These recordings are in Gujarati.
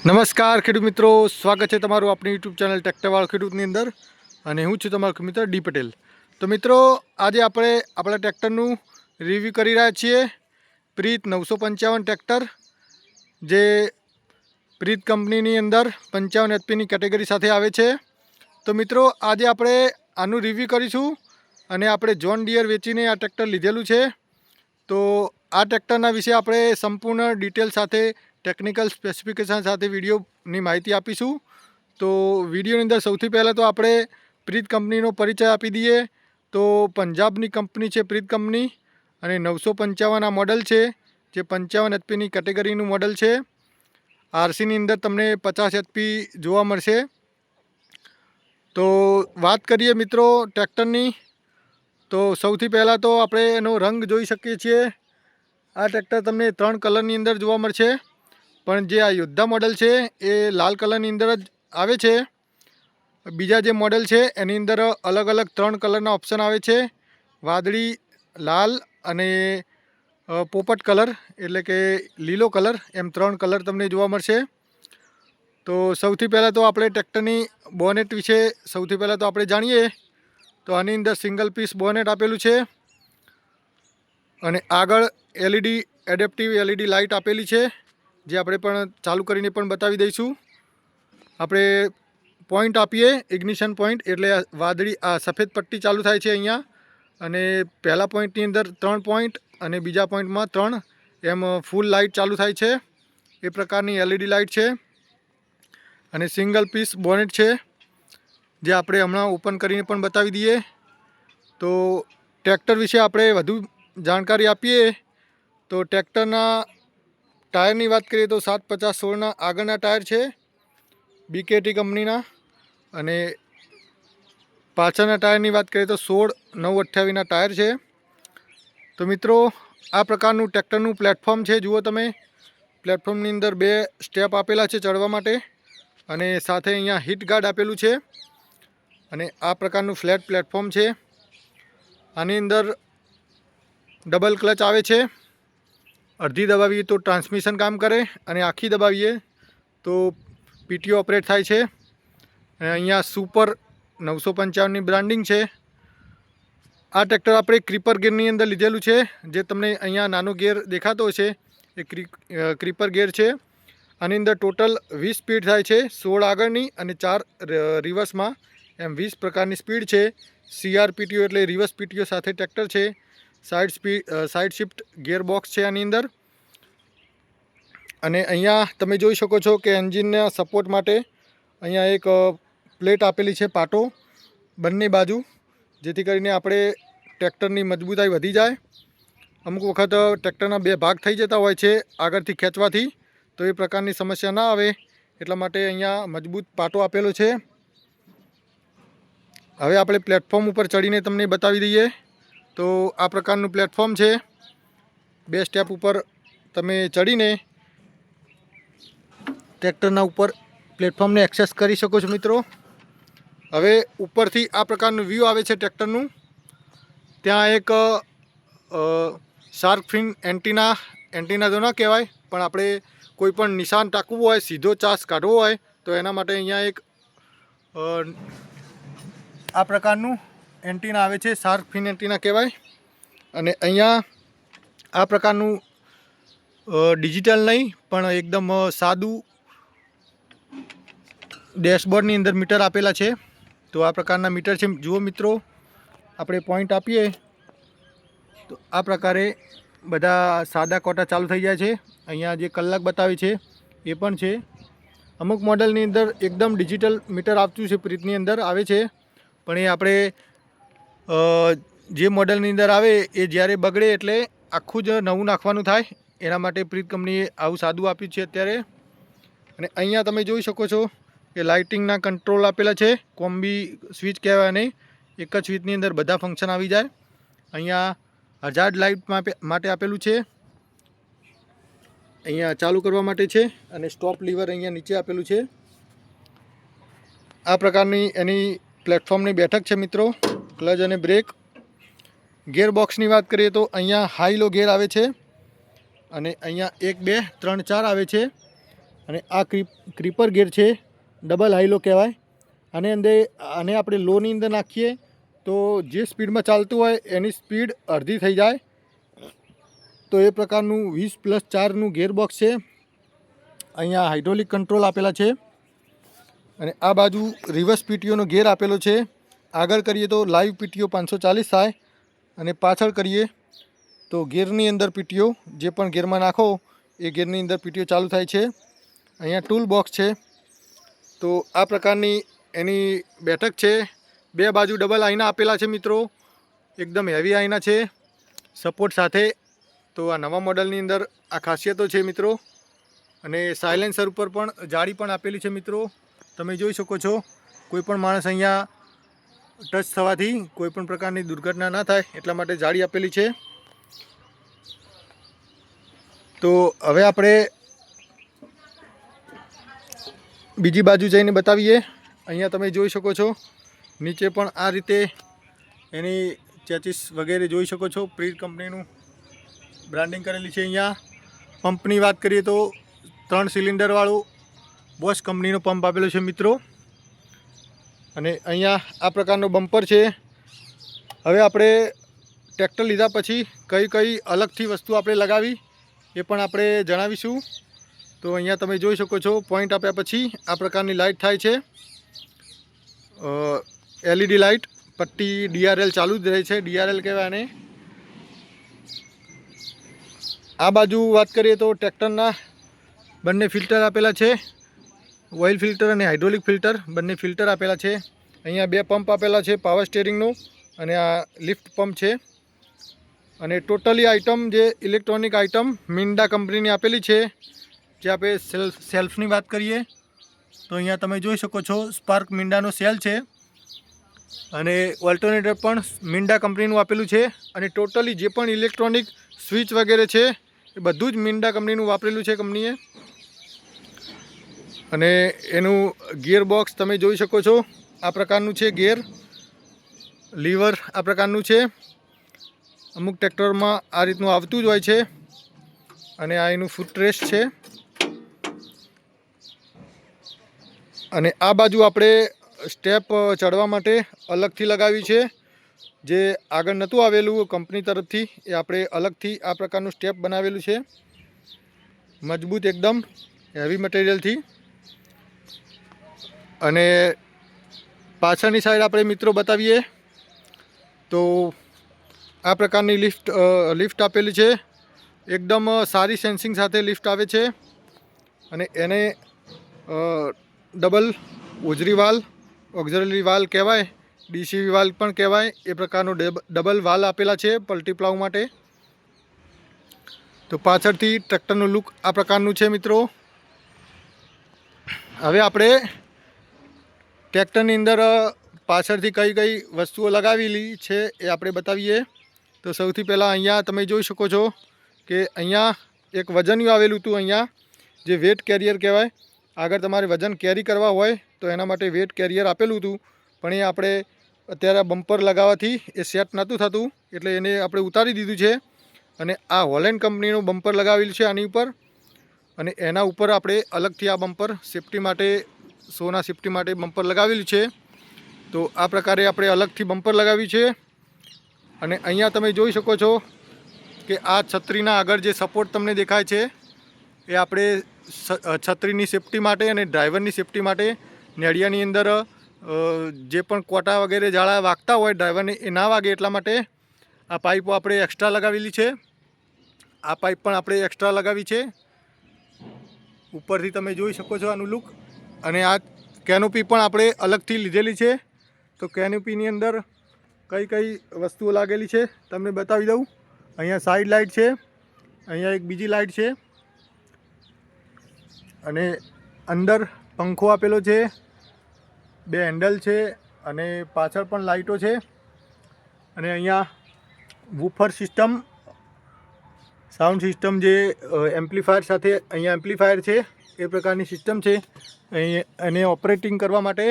નમસ્કાર ખેડૂત મિત્રો, સ્વાગત છે તમારું આપણી યુટ્યુબ ચેનલ ટેક્ટરવાળ ખેડૂતની અંદર અને હું છું તમારો મિત્ર ડી પટેલ. તો મિત્રો, આજે આપણે આપણા ટ્રેક્ટરનું રિવ્યૂ કરી રહ્યા છીએ. પ્રીત નવસો પંચાવન ટ્રેક્ટર જે પ્રીત કંપનીની અંદર પંચાવન એચપીની કેટેગરી સાથે આવે છે. તો મિત્રો, આજે આપણે આનું રિવ્યૂ કરીશું અને આપણે જોન ડિયર વેચીને આ ટ્રેક્ટર લીધેલું છે. તો આ ટ્રેક્ટરના વિશે આપણે સંપૂર્ણ ડિટેલ સાથે ટેકનિકલ સ્પેસિફિકેશન સાથે વિડીયોની માહિતી આપીશું. તો વિડીયોની અંદર સૌથી પહેલાં તો આપણે પ્રીત કંપનીનો પરિચય આપી દઈએ. તો પંજાબની કંપની છે પ્રીત કંપની અને નવસો પંચાવન આ મોડલ છે, જે પંચાવન એચપીની કેટેગરીનું મોડલ છે. આરસીની અંદર તમને પચાસ એચપી જોવા મળશે. તો વાત કરીએ મિત્રો ટ્રેક્ટરની. તો સૌથી પહેલાં તો આપણે એનો રંગ જોઈ શકીએ છીએ. આ ટ્રેક્ટર તમને ત્રણ કલરની અંદર જોવા મળશે. પણ જે આ યોદ્ધા મોડલ છે, એ લાલ કલરની અંદર જ આવે છે. બીજા જે મોડલ છે, એની અંદર અલગ અલગ ત્રણ કલરના ઓપ્શન આવે છે. વાદળી, લાલ અને પોપટ કલર એટલે કે લીલો કલર એમ ત્રણ કલર તમને જોવા મળશે. તો સૌથી પહેલાં તો આપણે ટ્રેક્ટરની બોનેટ વિશે સૌથી પહેલાં તો આપણે જાણીએ. તો આની અંદર સિંગલ પીસ બોનેટ આપેલું છે. અને આગળ એલઈડી એડેપ્ટિવ એલઈડી લાઇટ આપેલી છે. જે આપણે પણ ચાલુ કરીને પણ બતાવી દઈશું. આપણે પોઈન્ટ આપીએ ઇગ્નિશન પોઈન્ટ એટલે વાદળી, આ સફેદ પટ્ટી ચાલુ થાય છે અહીંયા. અને પહેલા પોઈન્ટની અંદર ત્રણ પોઈન્ટ અને બીજા પોઈન્ટમાં ત્રણ એમ ફૂલ લાઇટ ચાલુ થાય છે. એ પ્રકારની એલઈડી લાઇટ છે. અને સિંગલ પીસ બોનેટ છે, જે આપણે હમણાં ઓપન કરીને પણ બતાવી દઈએ. તો ટ્રેક્ટર વિશે આપણે વધુ જાણકારી આપીએ. તો ટ્રેક્ટરના ટાયરની વાત કરીએ તો સાત પચાસ સોળના આગળના ટાયર છે બીકેટી કંપનીના. અને પાછળના ટાયરની વાત કરીએ તો સોળ નવ અઠ્યાવીસના ટાયર છે. તો મિત્રો, આ પ્રકારનું ટ્રેક્ટરનું પ્લેટફોર્મ છે. જુઓ તમે, પ્લેટફોર્મની અંદર બે સ્ટેપ આપેલા છે ચડવા માટે અને સાથે અહીંયા હીટ ગાર્ડ આપેલું છે. અને આ પ્રકારનું ફ્લેટ પ્લેટફોર્મ છે. આની અંદર ડબલ ક્લચ આવે છે. અડધી દબાવીએ તો ટ્રાન્સમિશન કામ કરે અને આખી દબાવીએ તો પીટીઓ ઓપરેટ થાય છે. અહીંયા સુપર નવસો પંચાવનની બ્રાન્ડિંગ છે. આ ટ્રેક્ટર આપણે ક્રીપર ગેરની અંદર લીધેલું છે, જે તમને અહીંયા નાનો ગેર દેખાતો છે એ ક્રીપર ગેર છે. આની અંદર ટોટલ વીસ સ્પીડ થાય છે, સોળ આગળની અને ચાર રિવર્સમાં. એમ વીસ પ્રકારની સ્પીડ છે. સીઆર પીટીઓ એટલે રિવર્સ પીટીઓ સાથે ટ્રેક્ટર છે. Side speed side shift gear box છે આની અંદર. અને અહીંયા તમે જોઈ શકો છો કે એન્જિનના સપોર્ટ માટે અહીંયા એક પ્લેટ આપેલી છે પાટો બંને બાજુ, જેથી કરીને આપણે ટ્રેક્ટરની મજબૂતાઈ વધી જાય. અમુક વખત ટ્રેક્ટરના બે ભાગ થઈ જતા હોય છે આગળથી ખેંચવાથી, તો એ પ્રકારની સમસ્યા ના આવે. એટલા માટે અહીંયા મજબૂત પાટો આપેલો છે. હવે આપણે પ્લેટફોર્મ ઉપર ચડીને તમને બતાવી દઈએ. તો આ પ્રકારનું પ્લેટફોર્મ છે. બે સ્ટેપ ઉપર તમે ચડીને ટ્રેક્ટરના ઉપર પ્લેટફોર્મને એક્સેસ કરી શકો છો મિત્રો. હવે ઉપરથી આ પ્રકારનું વ્યૂ આવે છે ટ્રેક્ટરનું ત્યાં એક શાર્ક ફિન એન્ટીના એન્ટીના તો ના કહેવાય, પણ આપણે કોઈ પણ નિશાન ટાંકવું હોય, સીધો ચાસ કાઢવો હોય, તો એના માટે અહીંયા એક આ પ્રકારનું એન્ટીના આવે છે શાર્ક ફિન એન્ટીના કહેવાય. અને અહીંયા આ પ્રકારનું ડિજિટલ નહીં, પણ એકદમ સાદું ડેશબોર્ડની અંદર મીટર આપેલા છે. તો આ પ્રકારના મીટર છે. જુઓ મિત્રો, આપણે પોઈન્ટ આપીએ. તો આ પ્રકારે બધા સાદા કોટા ચાલુ થઈ જાય છે. અહીંયા જે કલાક બતાવે છે, એ પણ છે. અમુક મોડલની અંદર એકદમ ડિજિટલ મીટર આપતું છે પ્રીતની અંદર આવે છે. પણ એ આપણે જે મોડલની અંદર આવે એ જ્યારે બગડે એટલે આખું જ નવું નાખવાનું થાય. એના માટે પ્રીત કંપનીએ આવું સાદું આપ્યું છે અત્યારે. અને અહીંયા તમે જોઈ શકો છો કે લાઇટિંગના કંટ્રોલ આપેલા છે. કોમ્બી સ્વિચ કહેવાય નહીં. એક જ સ્વિચની અંદર બધા ફંક્શન આવી જાય. અહીંયા હજાર લાઇટ માટે આપેલું છે. અહીંયા ચાલુ કરવા માટે છે અને સ્ટોપ લીવર અહીંયા નીચે આપેલું છે. આ પ્રકારની એની પ્લેટફોર્મની બેઠક છે મિત્રો. ક્લચ અને બ્રેક. ગેર બોક્સની વાત કરીએ તો અહીંયા હાઈ લો ગિયર આવે છે અને અહીંયા એક, બે, ત્રણ, ચાર આવે છે. અને આ ક્રીપ ક્રીપર ગેર છે, ડબલ હાઈલો કહેવાય. અને અંદર આને આપણે લોની અંદર નાખીએ તો જે સ્પીડમાં ચાલતું હોય એની સ્પીડ અડધી થઈ જાય. તો એ પ્રકારનું વીસ પ્લસ ચારનું ગેરબોક્સ છે. અહીંયા હાઇડ્રોલિક કંટ્રોલ આપેલા છે. અને આ બાજુ રિવર્સ પીટીઓનો ગેર આપેલો છે. આગળ કરીએ તો લાઈવ પીટીઓ પાંચસો ચાલીસ થાય અને પાછળ કરીએ તો ગેરની અંદર પીટીઓ, જે પણ ગેરમાં નાખો, એ ગેરની અંદર પીટીઓ ચાલુ થાય છે. અહીંયા ટૂલ બોક્સ છે. તો આ પ્રકારની એની બેઠક છે. બે બાજુ ડબલ આઈના આપેલા છે મિત્રો. એકદમ હેવી આઈના છે. સપોર્ટ સાથે. તો આ નવા મોડલની અંદર આ ખાસિયતો છે મિત્રો. અને સાયલેન્સર ઉપર પણ જાળી પણ આપેલી છે મિત્રો. તમે જોઈ શકો છો. કોઈ પણ માણસ અહીંયા ટચ થવાથી કોઈપણ પ્રકારની દુર્ઘટના ના થાય, એટલા માટે જાળી આપેલી છે. તો હવે આપણે બીજી બાજુ જઈને બતાવીએ. અહીંયા તમે જોઈ શકો છો, નીચે પણ આ રીતે એની ચેચીસ વગેરે જોઈ શકો છો. પ્રીડ કંપનીનું બ્રાન્ડિંગ કરેલી છે અહીંયા. પંપની વાત કરીએ તો ત્રણ સિલિન્ડરવાળું બોસ કંપનીનો પંપ આપેલો છે મિત્રો. અને અહીંયા આ પ્રકારનો બમ્પર છે. હવે આપણે ટ્રેક્ટર લીધા પછી કઈ કઈ અલગથી વસ્તુ આપણે લગાવી એ પણ આપણે જણાવીશું. તો અહીંયા તમે જોઈ શકો છો પોઈન્ટ આપ્યા પછી આ પ્રકારની લાઇટ થાય છે. એલઈડી લાઇટ પટ્ટી ડીઆરએલ ચાલુ જ રહે છે. ડીઆરએલ કહેવાય આ બાજુ વાત કરીએ તો ટ્રેક્ટરના બંને ફિલ્ટર આપેલા છે. ઓઇલ ફિલ્ટર અને હાઇડ્રોલિક ફિલ્ટર બંને ફિલ્ટર આપેલા છે. અહીંયા બે પંપ આપેલા છે પાવર સ્ટેરિંગનું અને આ લિફ્ટ પંપ છે. અને ટોટલી આઇટમ જે ઇલેક્ટ્રોનિક આઇટમ મિન્ડા કંપનીની આપેલી છે, જે આપણે સેલ્ફ, સેલ્ફની વાત કરીએ, તો અહીંયા તમે જોઈ શકો છો સ્પાર્ક મિન્ડાનો સેલ છે. અને ઓલ્ટરનેટર પણ મિન્ડા કંપનીનું આપેલું છે. અને ટોટલી જે પણ ઇલેક્ટ્રોનિક સ્વિચ વગેરે છે, એ બધું જ મિન્ડા કંપનીનું વાપરેલું છે કંપનીએ. અને એનું ગિયર બોક્સ તમે જોઈ શકો છો. આ પ્રકારનું છે ગિયર. લીવર આ પ્રકારનું છે. અમુક ટ્રેક્ટરમાં આ રીતનું આવતું જ હોય છે. અને આ એનું ફૂટ રેસ્ટ છે. અને આ બાજુ આપણે સ્ટેપ ચડવા માટે અલગથી લગાવી છે. જે આગળ નહોતું આવેલું કંપની તરફથી, એ આપણે અલગથી આ પ્રકારનું સ્ટેપ બનાવેલું છે. મજબૂત એકદમ હેવી મટીરિયલથી. અને પાછળની સાઈડ આપણે મિત્રો બતાવીએ, તો આ પ્રકારની લિફ્ટ લિફ્ટ આપેલી છે. એકદમ સારી સેન્સિંગ સાથે લિફ્ટ આવે છે. અને એને ડબલ ઉજરી વાલ ઓક્ઝરી વાલ કહેવાય ડીસી વાલ પણ કહેવાય, એ પ્રકારનો ડબલ વાલ આપેલા છે પલ્ટીપ્લાવ માટે. તો પાછળથી ટ્રેક્ટરનું લુક આ પ્રકારનું છે મિત્રો. હવે આપણે ટ્રેક્ટરની અંદર પાછળથી કઈ કઈ વસ્તુઓ લગાવેલી છે એ આપણે બતાવીએ. તો સૌથી પહેલાં અહીંયા તમે જોઈ શકો છો કે અહીંયા એક વજન્યું આવેલું હતું અહીંયા, જે વેટ કેરિયર કહેવાય. આગળ તમારે વજન કેરી કરવા હોય તો એના માટે વેટ કેરિયર આપેલું હતું, પણ એ આપણે અત્યારે બમ્પર લગાવવાથી એ સેટ નહોતું થતું, એટલે એને આપણે ઉતારી દીધું છે. અને આ હોલેન્ડ કંપનીનું બમ્પર લગાવેલું છે આની ઉપર. અને એના ઉપર આપણે અલગથી આ બમ્પર સેફટી માટે સોના સેફટી માટે બમ્પર લગાવેલું છે. તો આ પ્રકારે આપણે અલગથી બમ્પર લગાવ્યું છે. અને અહીંયા તમે જોઈ શકો છો કે આ છત્રીના આગળ જે સપોર્ટ તમને દેખાય છે, એ આપણે છત્રીની સેફટી માટે અને ડ્રાઈવરની સેફટી માટે નેડિયાની અંદર જે પણ કોટા વગેરે જાળા વાગતા હોય ડ્રાઈવરને એ ના વાગે એટલા માટે આ પાઇપો આપણે એક્સ્ટ્રા લગાવેલી છે. આ પાઇપ પણ આપણે એક્સ્ટ્રા લગાવી છે. ઉપરથી તમે જોઈ શકો છો આનું લુક. અને આ કેનોપી પણ આપણે અલગથી લીધેલી છે. તો કેનોપીની અંદર કઈ કઈ વસ્તુઓ લાગેલી છે તમને બતાવી દઉં. અહીંયા સાઈડ લાઇટ છે, અહીંયા એક બીજી લાઇટ છે. અને અંદર પંખો આપેલો છે, બે હેન્ડલ છે અને પાછળ પણ લાઇટો છે. અને અહીંયા વૂફર સિસ્ટમ સાઉન્ડ સિસ્ટમ જે એમ્પ્લીફાયર સાથે અહીંયા એમ્પ્લીફાયર છે. એ પ્રકારની સિસ્ટમ છે. અહીં એને ઓપરેટિંગ કરવા માટે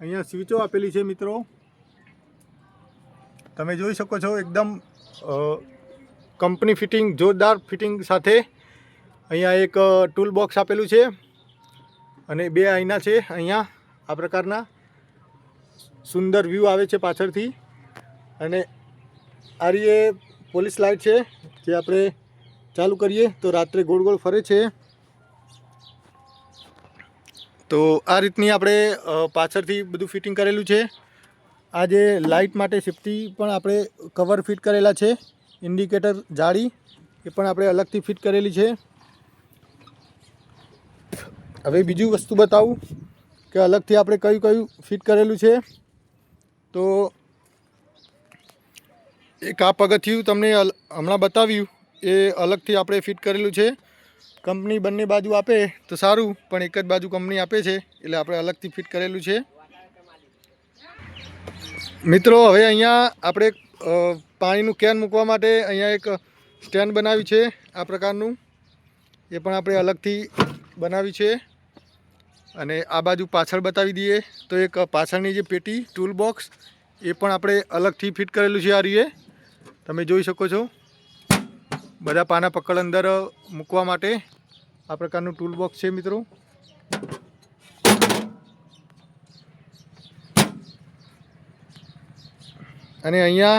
અહીંયા સ્વિચો આપેલી છે મિત્રો. તમે જોઈ શકો છો એકદમ કંપની ફિટિંગ, જોરદાર ફિટિંગ સાથે અહીંયા એક ટૂલ બોક્સ આપેલું છે. અને બે આઈના છે અહીંયા, આ પ્રકારના. સુંદર વ્યૂ આવે છે પાછળથી. અને આ પોલીસ લાઇટ છે, જે આપણે ચાલુ કરીએ તો રાત્રે ગોળ ગોળ ફરે છે. તો આ રીતની આપણે પાછળથી બધું ફિટિંગ કરેલું છે. આ જે લાઇટ માટે સેફ્ટી પણ આપણે કવર ફિટ કરેલા છે. ઇન્ડિકેટર જાળી, એ પણ આપણે અલગથી ફિટ કરેલી છે. હવે બીજું વસ્તુ બતાવું કે અલગથી આપણે કયું કયું ફિટ કરેલું છે. તો એક આ પગથિયું તમને હમણાં બતાવ્યું, એ અલગથી આપણે ફિટ કરેલું છે. કંપની બંને બાજુ આપે તો સારું, પણ એક જ બાજુ કંપની આપે છે, એટલે આપણે અલગથી ફિટ કરેલું છે. મિત્રો, હવે અહીંયા આપણે પાણીનું કેન મૂકવા માટે અહીંયા એક સ્ટેન્ડ બનાવ્યું છે, આ પ્રકારનું. એ પણ આપણે અલગથી બનાવ્યું છે. અને આ બાજુ પાછળ બતાવી દઈએ, તો એક પાછળની જે પેટી ટૂલ બોક્સ એ પણ આપણે અલગથી ફિટ કરેલું છે આ રીએ. તમે જોઈ શકો છો. બધા પાના પકડ અંદર મૂકવા માટે. આ પ્રકારનું ટૂલ બોક્સ છે મિત્રો. અને અહીંયા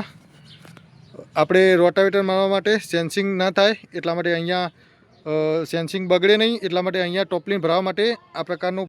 આપણે રોટાવેટર મારવા માટે સેન્સિંગ ના થાય, એટલા માટે અહીંયા સેન્સિંગ બગડે નહીં, એટલા માટે અહીંયા ટોપલીન ભરાવવા માટે આ પ્રકારનું